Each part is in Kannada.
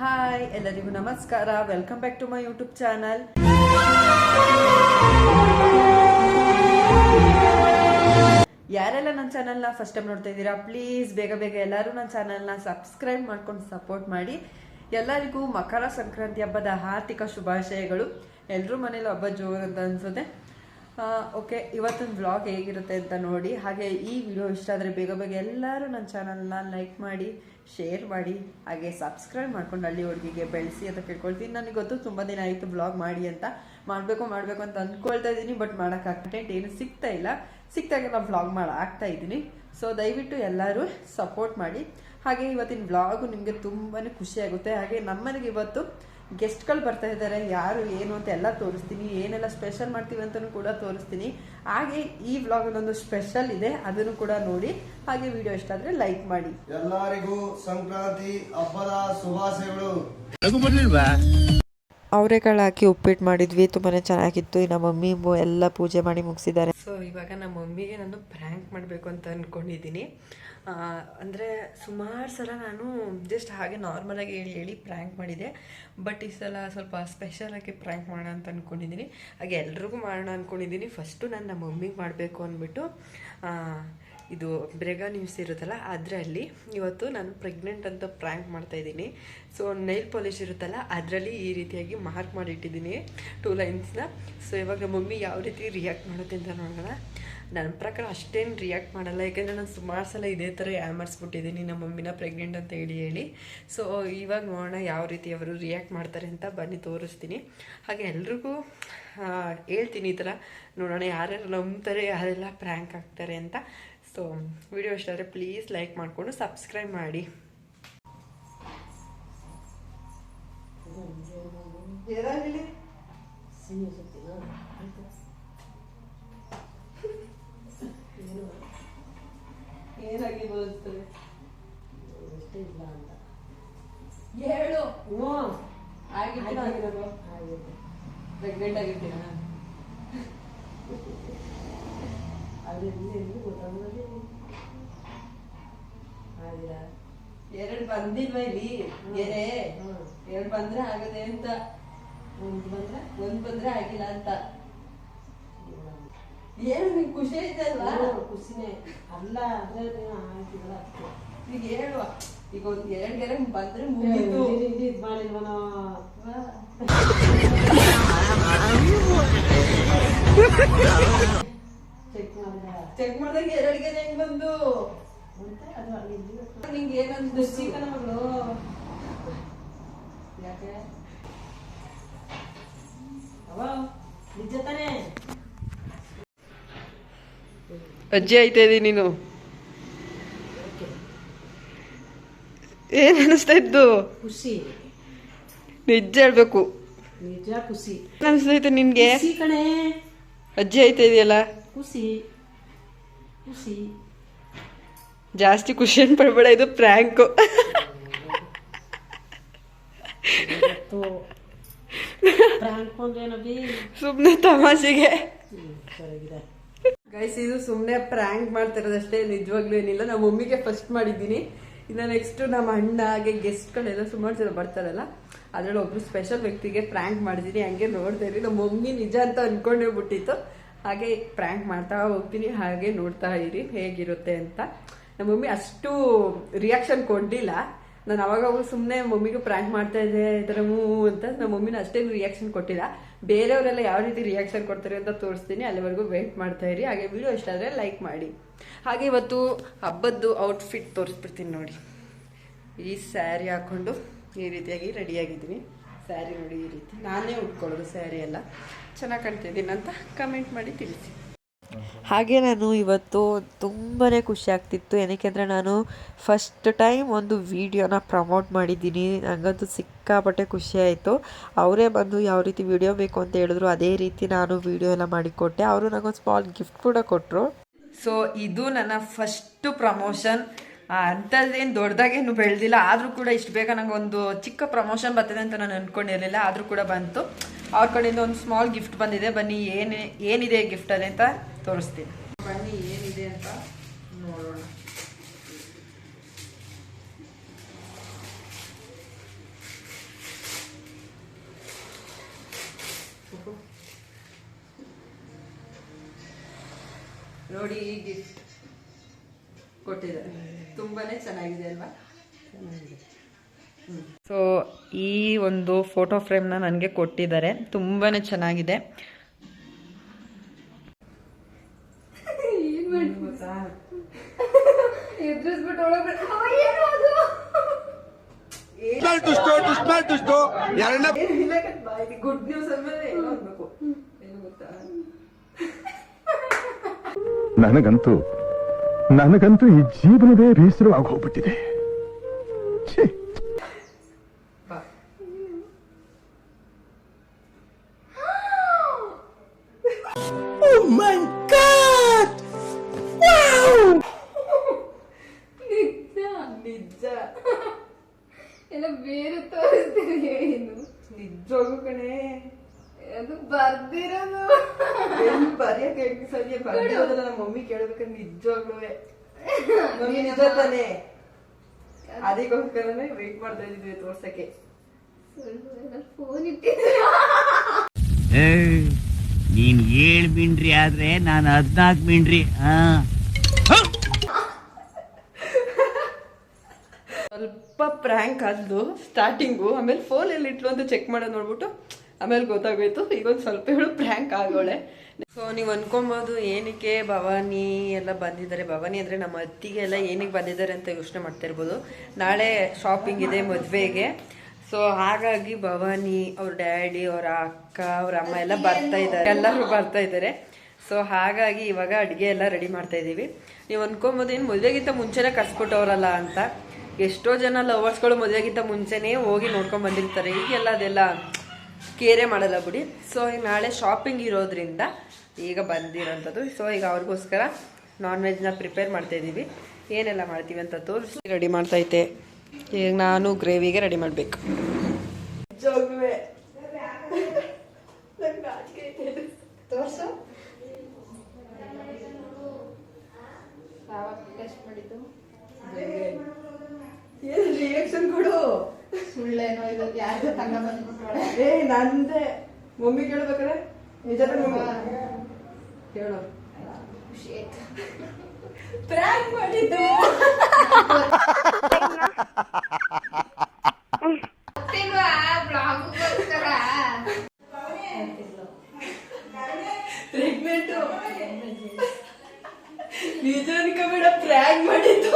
ಹಾಯ್ ಎಲ್ಲರಿಗೂ ನಮಸ್ಕಾರ. Welcome back to my YouTube channel ಯಾರೆಲ್ಲ ನನ್ನ ಚಾನಲ್ನ ಫಸ್ಟ್ ಟೈಮ್ ನೋಡ್ತಾ ಇದ್ದೀರಾ ಪ್ಲೀಸ್ ಬೇಗ ಬೇಗ ಎಲ್ಲರೂ ನನ್ನ ಚಾನಲ್ನ ಸಬ್ಸ್ಕ್ರೈಬ್ ಮಾಡ್ಕೊಂಡು ಸಪೋರ್ಟ್ ಮಾಡಿ. ಎಲ್ಲರಿಗೂ ಮಕರ ಸಂಕ್ರಾಂತಿ ಹಬ್ಬದ ಹಾರ್ದಿಕ ಶುಭಾಶಯಗಳು. ಎಲ್ಲರೂ ಮನೇಲಿ ಹಬ್ಬ ಜೋರು ಅಂತ ಅನ್ಸುತ್ತೆ. ಓಕೆ, ಇವತ್ತಿನ ವ್ಲಾಗ್ ಹೇಗಿರುತ್ತೆ ಅಂತ ನೋಡಿ. ಹಾಗೆ ಈ ವಿಡಿಯೋ ಇಷ್ಟ ಆದರೆ ಬೇಗ ಬೇಗ ಎಲ್ಲರೂ ನನ್ನ ಚಾನಲ್ನ ಲೈಕ್ ಮಾಡಿ ಶೇರ್ ಮಾಡಿ, ಹಾಗೆ ಸಬ್ಸ್ಕ್ರೈಬ್ ಮಾಡ್ಕೊಂಡು ಹಳ್ಳಿ ಹುಡುಗಿಗೆ ಬೆಳೆಸಿ ಅಂತ ಕೇಳ್ಕೊಳ್ತೀನಿ. ನನಗೆ ಗೊತ್ತು ತುಂಬ ದಿನ ಆಯಿತು ಬ್ಲಾಗ್ ಮಾಡಿ ಅಂತ. ಮಾಡಬೇಕು ಮಾಡಬೇಕು ಅಂತ ಅಂದ್ಕೊಳ್ತಾ ಇದ್ದೀನಿ ಬಟ್ ಮಾಡೋಕ್ಕೆ ಕಂಟೆಂಟ್ ಏನು ಸಿಗ್ತಾ ಇಲ್ಲ. ಸಿಕ್ತಾಗೆಲ್ಲ ವ್ಲಾಗ್ ಮಾಡಿ ಆಗ್ತಾ ಇದ್ದೀನಿ ಸೊ ದಯವಿಟ್ಟು ಎಲ್ಲರೂ ಸಪೋರ್ಟ್ ಮಾಡಿ. ಹಾಗೆ ಇವತ್ತಿನ ವ್ಲಾಗು ನಿಮಗೆ ತುಂಬಾ ಖುಷಿಯಾಗುತ್ತೆ ಹಾಗೆ ನಮ್ಮನೆಗೆ ಇವತ್ತು ಗೆಸ್ಟ್ಗಳು ಬರ್ತಾ ಇದ್ದಾರೆ ಯಾರು ಏನು ಅಂತ ಎಲ್ಲ ತೋರಿಸ್ತೀನಿ ಏನೆಲ್ಲ ಸ್ಪೆಷಲ್ ಮಾಡ್ತೀವಿ ಅಂತಲೂ ಕೂಡ ತೋರಿಸ್ತೀನಿ. ಹಾಗೆ ಈ ವ್ಲಾಗಲ್ಲೊಂದು ಸ್ಪೆಷಲ್ ಇದೆ ಅದನ್ನು ಕೂಡ ನೋಡಿ ಹಾಗೆ ವಿಡಿಯೋ ಇಷ್ಟ ಆದ್ರೆ ಲೈಕ್ ಮಾಡಿ. ಎಲ್ಲರಿಗೂ ಸಂಕ್ರಾಂತಿ ಹಬ್ಬದ ಶುಭಾಶಯಗಳು. ಅವರೆಕಾಳು ಹಾಕಿ ಉಪ್ಪಿಟ್ಟು ಮಾಡಿದ್ವಿ ತುಂಬಾನೇ ಚೆನ್ನಾಗಿತ್ತು. ನಮ್ಮ ಮಮ್ಮಿ ಎಲ್ಲ ಪೂಜೆ ಮಾಡಿ ಮುಗಿಸಿದ್ದಾರೆ. ಸೊ ಇವಾಗ ನಮ್ಮ ಮಮ್ಮಿಗೆ ನಾನು ಪ್ರ್ಯಾಂಕ್ ಮಾಡಬೇಕು ಅಂತ ಅಂದ್ಕೊಂಡಿದ್ದೀನಿ ಅಂದರೆ ಸುಮಾರು ಸಲ ನಾನು ಜಸ್ಟ್ ಹಾಗೆ ನಾರ್ಮಲಾಗಿ ಹೇಳಿ ಹೇಳಿ ಪ್ರ್ಯಾಂಕ್ ಮಾಡಿದೆ. ಬಟ್ ಈ ಸಲ ಸ್ವಲ್ಪ ಸ್ಪೆಷಲಾಗಿ ಪ್ರ್ಯಾಂಕ್ ಮಾಡೋಣ ಅಂತ ಅಂದ್ಕೊಂಡಿದ್ದೀನಿ ಹಾಗೆ ಎಲ್ರಿಗೂ ಮಾಡೋಣ ಅಂದ್ಕೊಂಡಿದ್ದೀನಿ ಫಸ್ಟು ನಾನು ನಮ್ಮ ಮಮ್ಮಿಗೆ ಮಾಡಬೇಕು ಅಂದ್ಬಿಟ್ಟು ಇದು ಬ್ರೆಗ ನ್ಯೂಸ್ ಇರುತ್ತಲ್ಲ, ಅದರಲ್ಲಿ ಇವತ್ತು ನಾನು ಪ್ರೆಗ್ನೆಂಟ್ ಅಂತ ಪ್ರ್ಯಾಂಕ್ ಮಾಡ್ತಾ ಇದ್ದೀನಿ. ಸೊ ನೈಲ್ ಪಾಲಿಶ್ ಇರುತ್ತಲ್ಲ, ಅದರಲ್ಲಿ ಈ ರೀತಿಯಾಗಿ ಮಾರ್ಕ್ ಮಾಡಿಟ್ಟಿದ್ದೀನಿ ಟೂ ಲೈನ್ಸ್ನ ಸೊ ಇವಾಗ ಮಮ್ಮಿ ಯಾವ ರೀತಿ ರಿಯಾಕ್ಟ್ ಮಾಡುತ್ತೆ ಅಂತ ನೋಡೋಣ. ನನ್ನ ಪ್ರಕಾರ ಅಷ್ಟೇನು ರಿಯಾಕ್ಟ್ ಮಾಡಲ್ಲ ಯಾಕೆಂದರೆ ನಾನು ಸುಮಾರು ಸಲ ಇದೇ ಥರ ಯಾಮರ್ಸ್ಬಿಟ್ಟಿದ್ದೀನಿ ನಮ್ಮ ಮಮ್ಮಿನ ಪ್ರೆಗ್ನೆಂಟ್ ಅಂತ ಹೇಳಿ ಹೇಳಿ. ಸೊ ಇವಾಗ ನೋಡೋಣ ಯಾವ ರೀತಿ ಅವರು ರಿಯಾಕ್ಟ್ ಮಾಡ್ತಾರೆ ಅಂತ ಬನ್ನಿ ತೋರಿಸ್ತೀನಿ. ಹಾಗೆ ಎಲ್ರಿಗೂ ಹೇಳ್ತೀನಿ ಈ ಥರ. ನೋಡೋಣ ಯಾರ್ಯಾರು ನಂಬ್ತಾರೆ ಯಾರೆಲ್ಲ ಪ್ರ್ಯಾಂಕ್ ಆಗ್ತಾರೆ ಅಂತ. ಸೊ ವಿಡಿಯೋ ಇಷ್ಟ ಆದರೆ ಪ್ಲೀಸ್ ಲೈಕ್ ಮಾಡಿಕೊಂಡು ಸಬ್ಸ್ಕ್ರೈಬ್ ಮಾಡಿ. ಏನಾಗಿ ಎರಡು ಬಂದಿಲ್ವಾ ಇಲ್ಲಿ? ಗೆರೆ ಎರಡು ಬಂದ್ರೆ ಆಗದೆ ಅಂತ. ಒಂದ್ ಬಂದ್ರೆ? ಒಂದ್ ಬಂದ್ರೆ ಆಗಿಲ್ಲ ಅಂತ. ಏನು ನಿಂಗೆ ಖುಷಿ ಐತೆ ಅಲ್ವಾ? ಖುಷಿನೇ. ಅಲ್ಲ ಅಂದ್ರೆ ಆಯ್ತಿಲ್ಲ ಈಗ ಹೇಳುವ. ಈಗ ಒಂದ್ ಎರಡ್ ಎರಡ್ ಬಂದ್ರೆ ಮುಗಿತು. ಇದು ಮಾಡಿದ ಚೆಕ್ ಮಾಡಿದಾಗ ಎರಡಿಗೆ ಹೆಂಗ್ ಬಂದು? ಮತ್ತೆ ಅದು ಅಲ್ಲಿ ನಿಂಗೆ ಏನಂದು ಕಣ ಮಗಳು ಯಾಕೆ? ಅವ ನಿಜ ತಾನೇ? ಅಜ್ಜಿ ಆಯ್ತಾ ಇದೀನಿ ನೀನು? ಏನ್ ಅನಿಸ್ತಾ ಇದ್ದು? ಖುಷಿ. ನಿಜ ಹೇಳ್ಬೇಕು. ನಿಜ ಖುಷಿ. ಅನಿಸ್ತಾ ಇತ್ತು ನಿನ್ಗೆ? ಕಣೆ. ಅಜ್ಜಿ ಆಯ್ತಾ ಇದೆಯಲ್ಲ? ಖುಷಿ. ಖುಷಿ. ಜಾಸ್ತಿ ಖುಷಿ ಅಂತ ಪಡ್ಬೇಡ ಇದು ಪ್ರ್ಯಾಂಕು ಸುಮ್ಮನೆ ಪ್ರಾಂಕ್ ಕೊಂಡ್ರೇನಬಿ ಸುಮ್ನೆ ತಮಾಷೆಗೆ. ಗೈಸ್ ಇದು ಸುಮ್ಮನೆ ಪ್ರ್ಯಾಂಕ್ ಮಾಡ್ತಿರೋದಷ್ಟೇ ನಿಜವಾಗ್ಲೂ ಏನಿಲ್ಲ. ನಮ್ಮ ಮಮ್ಮಿಗೆ ಫಸ್ಟ್ ಮಾಡಿದ್ದೀನಿ. ಇನ್ನು ನೆಕ್ಸ್ಟ್ ನಮ್ಮ ಅಣ್ಣ ಹಾಗೆ ಗೆಸ್ಟ್ಗಳೆಲ್ಲ ಸುಮಾರು ಜನ ಬರ್ತಾರಲ್ಲ ಅದರಲ್ಲಿ ಒಬ್ರು ಸ್ಪೆಷಲ್ ವ್ಯಕ್ತಿಗೆ ಪ್ರ್ಯಾಂಕ್ ಮಾಡಿದ್ದೀನಿ. ಹಂಗೆ ನೋಡ್ತಾ ಇರಿ ನಮ್ಮ ಮಮ್ಮಿ ನಿಜ ಅಂತ ಅನ್ಕೊಂಡೇ ಬಿಟ್ಟಿತ್ತು. ಹಾಗೆ ಪ್ರ್ಯಾಂಕ್ ಮಾಡ್ತಾ ಹೋಗ್ತೀನಿ, ಹಾಗೆ ನೋಡ್ತಾ ಇರಿ, ಹೇಗಿರುತ್ತೆ ಅಂತ. ನಮ್ಮ ಮಮ್ಮಿ ಅಷ್ಟು ರಿಯಾಕ್ಷನ್ ಕೊಡಲಿಲ್ಲ. ನಾನು ಅವಾಗ ಸುಮ್ಮನೆ ಮಮ್ಮಿಗೂ ಪ್ರ್ಯಾಂಕ್ ಮಾಡ್ತಾ ಇದ್ದೆ, ಈ ಮೂ ಅಂತ ನಮ್ಮ ಮಮ್ಮಿನ ಅಷ್ಟೇನು ರಿಯಾಕ್ಷನ್ ಕೊಟ್ಟಿಲ್ಲ. ಬೇರೆಯವರೆಲ್ಲ ಯಾವ ರೀತಿ ರಿಯಾಕ್ಷನ್ ಕೊಡ್ತಾರೆ ಅಂತ ತೋರಿಸ್ತೀನಿ, ಅಲ್ಲಿವರೆಗೂ ವೆಯ್ಟ್ ಮಾಡ್ತಾ ಇರಿ. ಹಾಗೆ ವಿಡಿಯೋ ಇಷ್ಟ ಆದರೆ ಲೈಕ್ ಮಾಡಿ. ಹಾಗೆ ಇವತ್ತು ಹಬ್ಬದ್ದು ಔಟ್ಫಿಟ್ ತೋರಿಸ್ಬಿಡ್ತೀನಿ ನೋಡಿ. ಈ ಸ್ಯಾರಿ ಹಾಕ್ಕೊಂಡು ಈ ರೀತಿಯಾಗಿ ರೆಡಿಯಾಗಿದ್ದೀನಿ ಸ್ಯಾರಿ ನೋಡಿ ಈ ರೀತಿ. ನಾನೇ ಉಟ್ಕೊಳ್ಳೋದು ಸ್ಯಾರಿ ಎಲ್ಲ. ಚೆನ್ನಾಗಿ ಕಾಣ್ತಿದ್ದೀನಿ ಅಂತ ಕಮೆಂಟ್ ಮಾಡಿ ತಿಳಿಸಿ. ಹಾಗೆ ನಾನು ಇವತ್ತು ತುಂಬಾ ಖುಷಿ ಆಗ್ತಿತ್ತು. ಏನಕ್ಕೆಂದರೆ ನಾನು ಫಸ್ಟ್ ಟೈಮ್ ಒಂದು ವಿಡಿಯೋನ ಪ್ರಮೋಟ್ ಮಾಡಿದ್ದೀನಿ. ನನಗಂತೂ ಸಿಕ್ಕಾಪಟ್ಟೆ ಖುಷಿ ಆಯಿತು. ಅವರೇ ಬಂದು ಯಾವ ರೀತಿ ವಿಡಿಯೋ ಬೇಕು ಅಂತ ಹೇಳಿದ್ರು ಅದೇ ರೀತಿ ನಾನು ವೀಡಿಯೋ ಎಲ್ಲ ಮಾಡಿಕೊಟ್ಟೆ. ಅವರು ನನಗೊಂದು ಸ್ಮಾಲ್ ಗಿಫ್ಟ್ ಕೂಡ ಕೊಟ್ಟರು ಸೊ ಇದು ನನ್ನ ಫಸ್ಟ್ ಪ್ರಮೋಷನ್ ಅಂಥದ್ದೇನು ದೊಡ್ಡದಾಗೇನು ಬೆಳೆದಿಲ್ಲ. ಆದರೂ ಕೂಡ ಇಷ್ಟು ಬೇಗ ನಂಗೆ ಒಂದು ಚಿಕ್ಕ ಪ್ರಮೋಷನ್ ಬರ್ತದೆ ಅಂತ ನಾನು ಅಂದ್ಕೊಂಡಿರಲಿಲ್ಲ ಆದರೂ ಕೂಡ ಬಂತು. ಅವ್ರ ಕಡೆಯಿಂದ ಒಂದು ಸ್ಮಾಲ್ ಗಿಫ್ಟ್ ಬಂದಿದೆ. ಬನ್ನಿ, ಏನು, ಏನಿದೆ ಗಿಫ್ಟಲ್ಲಿ ಅಂತ ತೋರಿಸ್ತೀನಿ. ಬನ್ನಿ, ಏನಿದೆ ಅಂತ ನೋಡೋಣ. ನೋಡಿ ಈ ಗಿಫ್ಟ್ ಕೊಟ್ಟಿದ್ದಾರೆ. ತುಂಬಾನೇ ಚೆನ್ನಾಗಿದೆ ಅಲ್ವಾ? ಸೊ ಈ ಒಂದು ಫೋಟೋ ಫ್ರೇಮ್ನ ನನಗೆ ಕೊಟ್ಟಿದ್ದಾರೆ. ತುಂಬಾನೇ ಚೆನ್ನಾಗಿದೆ. ಗುಡ್ ನ್ಯೂಸ್ ಅಂದ್ಮೇಲೆ ಏನೋ ಅನ್ಬೇಕು. ಏನು ಗೊತ್ತಾ? ನನಗಂತೂ ನನಗಂತೂ ಈ ಜೀವನವೇ ಬೇಸರವಾಗಿ ಹೋಗ್ಬಿಟ್ಟಿದೆ ಛೀ ಅದು ಬರ್ದಿರೋದು. ಎಲ್ಲಿ ಬರೆಯಕ್ಕೆ ಸರಿ ಬರ್ದಿರೋದಲ್ಲ ನಮ್ಮ ಮಮ್ಮಿ ಕೇಳ್ಬೇಕಂದ್ರೆ ನಿಜವಾಗ್ಲೂ ಮಮ್ಮಿ ನಿಜ. ತಾನೆ ಅದಕ್ಕೋಸ್ಕರನೇ ವೇಟ್ ಮಾಡ್ತಾ ಇದ್ವಿ ತೋರ್ಸಕ್ಕೆ. ಫೋನ್ ಇಟ್ಟಿದ್ರು ನೀನ್ ಏಳ್ ಮಿಂಡ್ರಿ ಆದ್ರೆ ನಾನು ಹದ್ನಾಲ್ಕು ಮಿಂಡ್ರಿ ಹಾ? ಸ್ವಲ್ಪ ಪ್ರ್ಯಾಂಕ್ ಆದ್ಲು ಸ್ಟಾರ್ಟಿಂಗು ಆಮೇಲೆ ಫೋನ್ ಎಲ್ಲಿ ಇಟ್ಲು ಅಂತ ಚೆಕ್ ಮಾಡೋದ್ ನೋಡ್ಬಿಟ್ಟು ಆಮೇಲೆ ಗೊತ್ತಾಗೋಯ್ತು ಈಗ ಒಂದು ಸ್ವಲ್ಪ ಹೇಳು ಪ್ರ್ಯಾಂಕ್ ಆಗೋಳೆ. ಸೊ ನೀವು ಅನ್ಕೊಂಬೋದು ಏನಕ್ಕೆ ಭವಾನಿ ಎಲ್ಲ ಬಂದಿದ್ದಾರೆ. ಭವಾನಿ ಅಂದರೆ ನಮ್ಮ ಅತ್ತಿಗೆ ಎಲ್ಲ ಏನಕ್ಕೆ ಬಂದಿದ್ದಾರೆ ಅಂತ ಯೋಚನೆ ಮಾಡ್ತಾ ಇರ್ಬೋದು. ನಾಳೆ ಶಾಪಿಂಗ್ ಇದೆ ಮದುವೆಗೆ. ಸೊ ಹಾಗಾಗಿ ಭವಾನಿ ಅವ್ರ ಡ್ಯಾಡಿ ಅವ್ರ ಅಕ್ಕ ಅವ್ರ ಅಮ್ಮ ಎಲ್ಲ ಬರ್ತಾ ಇದ್ದಾರೆ. ಎಲ್ಲರೂ ಬರ್ತಾ ಇದ್ದಾರೆ. ಸೊ ಹಾಗಾಗಿ ಇವಾಗ ಅಡುಗೆ ಎಲ್ಲ ರೆಡಿ ಮಾಡ್ತಾ ಇದ್ದೀವಿ. ನೀವು ಅನ್ಕೊಂಬೋದು ಏನು ಮದುವೆಗಿಂತ ಮುಂಚೆನೇ ಕರ್ಸ್ಕೊಟ್ಟವ್ರಲ್ಲ ಅಂತ. ಎಷ್ಟೋ ಜನ ಲವರ್ಸ್ಗಳು ಮದುವೆಗಿಂತ ಮುಂಚೆನೇ ಹೋಗಿ ನೋಡ್ಕೊಂಡ್ ಬಂದಿರ್ತಾರೆ. ಈಗೆಲ್ಲ ಅದೆಲ್ಲ ಕೇರೆ ಮಾಡಲ್ಲ ಬಿಡಿ. ಸೊ ಈಗ ನಾಳೆ ಶಾಪಿಂಗ್ ಇರೋದ್ರಿಂದ ಈಗ ಬಂದಿರೋಂಥದ್ದು. ಸೊ ಈಗ ಅವ್ರಿಗೋಸ್ಕರ ನಾನ್ ವೆಜ್ನ ಪ್ರಿಪೇರ್ ಮಾಡ್ತಾ ಇದ್ದೀವಿ. ಏನೆಲ್ಲ ಮಾಡ್ತೀವಿ ಅಂತ ತೋರಿಸಿ. ರೆಡಿ ಮಾಡ್ತಾ ಮಾಡ್ತೈತೆ. ಈಗ ನಾನು ಗ್ರೇವಿಗೆ ರೆಡಿ ಮಾಡಬೇಕು. ಟೆಸ್ಟ್ ಮಾಡಿದ್ದು? ರಿಯಾಕ್ಷನ್ ಕೊಡು. ಸುಳ್ಳೇನೋ ಇದು ಯಾರು ತಂಗ ಬಂದ್ಬಿಟ್ರೆ ಏ ನಂದೆ. ಮಮ್ಮಿ ಕೇಳ್ಬೇಕಾರೆ ನಿಜ ಹೇಳು ಪ್ರ್ಯಾಂಕ್ ಮಾಡಿದ್ದು. ಪ್ರೆಗ್ನೆಂಟ್ ನಿಜ ಅನ್ಕೋಬೇಡ ಪ್ರ್ಯಾಂಕ್ ಮಾಡಿದ್ದು.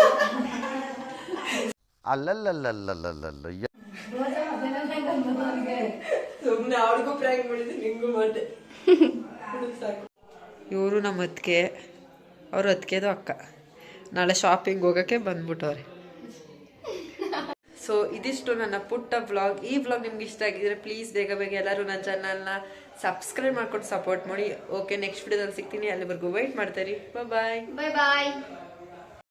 ಅಲ್ಲಲ್ಲಲ್ಲಲ್ಲಲ್ಲಲ್ಲ ಸುಮ್ಮನೆ ನಿಂಗೂ ಮಾಡಿದೆ ಸಾಕು. ಇವರು ನಮ್ಮ ಅತ್ತಿಗೆ ಅವ್ರ ಅತ್ತಿಗೆದು ಅಕ್ಕ. ನಾಳೆ ಶಾಪಿಂಗ್ ಹೋಗಕ್ಕೆ ಬಂದ್ಬಿಟ್ಟವ್ರೆ. ಸೊ ಇದಿಷ್ಟು ನನ್ನ ಪುಟ್ಟ ವ್ಲಾಗ್ ಈ ವ್ಲಾಗ್ ನಿಮ್ಗೆ ಇಷ್ಟ ಆಗಿದ್ರೆ ಪ್ಲೀಸ್ ಬೇಗ ಬೇಗ ಎಲ್ಲರೂ ನನ್ನ ಚಾನಲ್ನ ಸಬ್ಸ್ಕ್ರೈಬ್ ಮಾಡ್ಕೊಂಡು ಸಪೋರ್ಟ್ ಮಾಡಿ. ಓಕೆ ನೆಕ್ಸ್ಟ್ ವಿಡಿಯೋದಲ್ಲಿ ಸಿಗ್ತೀನಿ. ಅಲ್ಲಿವರೆಗೂ ವೆಯ್ಟ್ ಮಾಡ್ತಾರೆ ಬಾಯ್ ಬಾಯ್ ಬಾಯ್